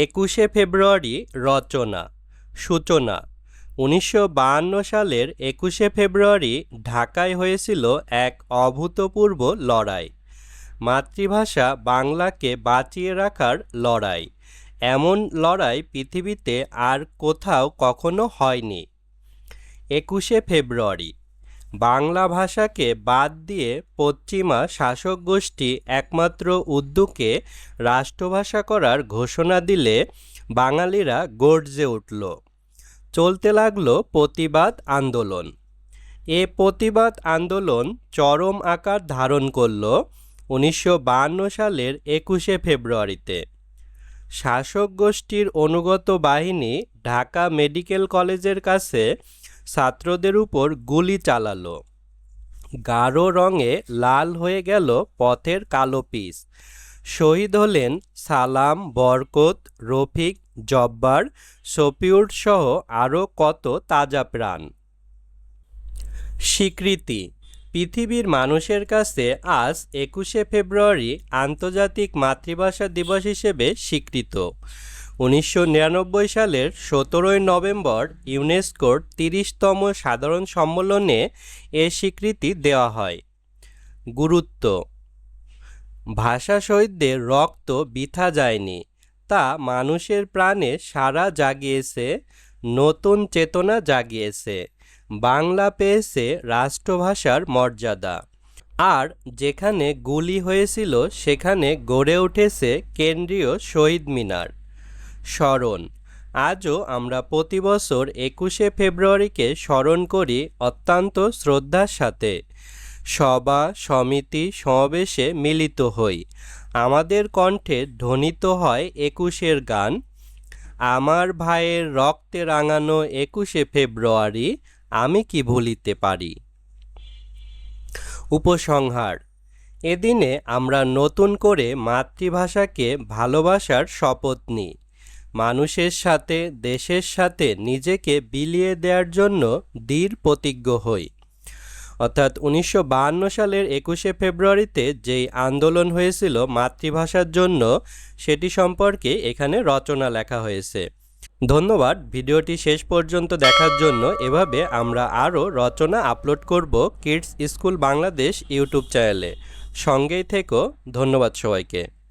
একুশে ফেব্রুয়ারি রচনা, সূচনা। উনিশশো সালের একুশে ফেব্রুয়ারি ঢাকায় হয়েছিল এক অভূতপূর্ব লড়াই। মাতৃভাষা বাংলাকে বাঁচিয়ে রাখার লড়াই। এমন লড়াই পৃথিবীতে আর কোথাও কখনো হয়নি। একুশে ফেব্রুয়ারি বাংলা ভাষাকে বাদ দিয়ে পশ্চিমা শাসক গোষ্ঠী একমাত্র উদ্যোগে রাষ্ট্রভাষা করার ঘোষণা দিলে বাঙালিরা গর্জে উঠল। চলতে লাগল প্রতিবাদ আন্দোলন। এ প্রতিবাদ আন্দোলন চরম আকার ধারণ করল উনিশশো সালের একুশে ফেব্রুয়ারিতে। শাসক গোষ্ঠীর অনুগত বাহিনী ঢাকা মেডিকেল কলেজের কাছে ছাত্রদের উপর গুলি চালালো। গাঢ় রঙে লাল হয়ে গেল পথের কালো পিস। শহীদ হলেন সালাম, বরকত, রফিক, জব্বার, শফিউর সহ আরও কত তাজা প্রাণ। স্বীকৃতি, পৃথিবীর মানুষের কাছে আজ একুশে ফেব্রুয়ারি আন্তর্জাতিক মাতৃভাষা দিবস হিসেবে স্বীকৃত। উনিশশো নিরানব্বই সালের সতেরোই নভেম্বর ইউনেস্কোর তিরিশতম সাধারণ সম্মেলনে এ স্বীকৃতি দেওয়া হয়। গুরুত্ব। ভাষা শহীদদের রক্ত বৃথা যায়নি, তা মানুষের প্রাণে সারা জাগিয়েছে, নতুন চেতনা জাগিয়েছে, বাংলা পেয়েছে রাষ্ট্রভাষার মর্যাদা। আর যেখানে গুলি হয়েছিল, সেখানে গড়ে উঠেছে কেন্দ্রীয় শহীদ মিনার। স্মরণ। আজও আমরা প্রতি বছর একুশে ফেব্রুয়ারিকে স্মরণ করি অত্যন্ত শ্রদ্ধার সাথে। সভা, সমিতি, সমাবেশে মিলিত হই। আমাদের কণ্ঠে ধ্বনিত হয় একুশের গান, আমার ভাইয়ের রক্তে রাঙানো একুশে ফেব্রুয়ারি, আমি কি ভুলিতে পারি? উপসংহার, এদিনে আমরা নতুন করে মাতৃভাষাকে ভালোবাসার শপথ নিই। মানুষের সাথে, দেশের সাথে নিজেকে বিলিয়ে দেওয়ার জন্য দৃঢ় প্রতিজ্ঞ হই। অর্থাৎ উনিশশো সালের একুশে ফেব্রুয়ারিতে যেই আন্দোলন হয়েছিল মাতৃভাষার জন্য, সেটি সম্পর্কে এখানে রচনা লেখা হয়েছে। ধন্যবাদ, ভিডিওটি শেষ পর্যন্ত দেখার জন্য। এভাবে আমরা আরও রচনা আপলোড করব কিডস স্কুল বাংলাদেশ ইউটিউব চ্যানেলে। সঙ্গেই থেকো, ধন্যবাদ সবাইকে।